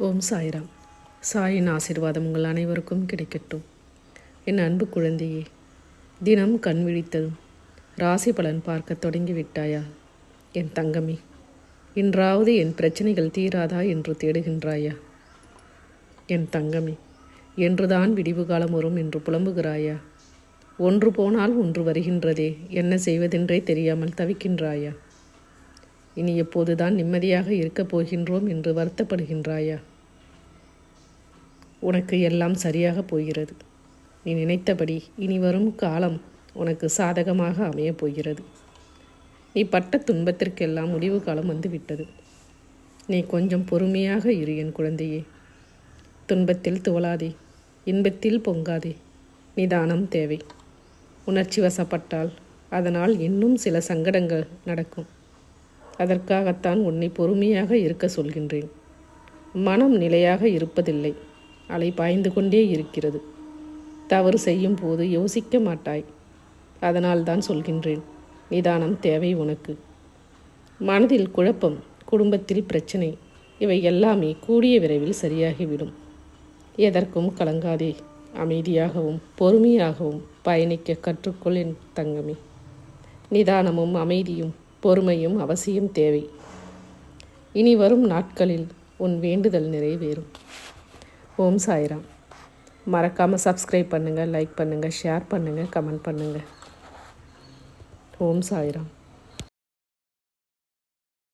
ஓம் சாய்ராம். சாயின் ஆசீர்வாதம் உங்கள் அனைவருக்கும் கிடைக்கட்டும். என் அன்பு குழந்தையே தினம் கண் விழித்ததும் ராசி பலன் பார்க்க தொடங்கி விட்டாயா என் தங்கமே இன்றாவது என் பிரச்சனைகள் தீராதா என்று தேடுகின்றாயா? என் தங்கமே என்றுதான் விடிவு காலம் வரும் என்று புலம்புகிறாயா? ஒன்று போனால் ஒன்று வருகின்றதே என்ன செய்வதென்றே தெரியாமல் தவிக்கின்றாயா? இனி எப்போதுதான் நிம்மதியாக இருக்கப் போகின்றோம் என்று வருத்தப்படுகின்றாயா? உனக்கு எல்லாம் சரியாக போகிறது. நீ நினைத்தபடி இனி வரும் காலம் உனக்கு சாதகமாக அமையப் போகிறது. நீ பட்ட துன்பத்திற்கெல்லாம் முடிவு காலம் வந்துவிட்டது. நீ கொஞ்சம் பொறுமையாக இரு என் குழந்தையே. துன்பத்தில் துவளாதே. இன்பத்தில் பொங்காதே. நிதானம் தேவை. உணர்ச்சி வசப்பட்டால் அதனால் இன்னும் சில சங்கடங்கள் நடக்கும். அதற்காகத்தான் உன்னை பொறுமையாக இருக்க சொல்கின்றேன். மனம் நிலையாக இருப்பதில்லை. அலை பாய்ந்து கொண்டே இருக்கிறது. தவறு செய்யும் போது யோசிக்க மாட்டாய். அதனால் தான் சொல்கின்றேன் நிதானம் தேவை உனக்கு. மனதில் குழப்பம் குடும்பத்தில் பிரச்சனை இவை எல்லாமே கூடிய விரைவில் சரியாகிவிடும். எதற்கும் கலங்காதே. அமைதியாகவும் பொறுமையாகவும் பயணிக்க கற்றுக்கொள் என் தங்கமே. நிதானமும் அமைதியும் பொறுமையும் அவசியம் தேவை. இனி வரும் நாட்களில் உன் வேண்டுதல் நிறைவேறும். ஓம் சாய்ராம். மறக்காமல் சப்ஸ்கிரைப் பண்ணுங்கள் லைக் பண்ணுங்கள் ஷேர் பண்ணுங்கள் கமெண்ட் பண்ணுங்கள் ஓம் சாய்ராம்.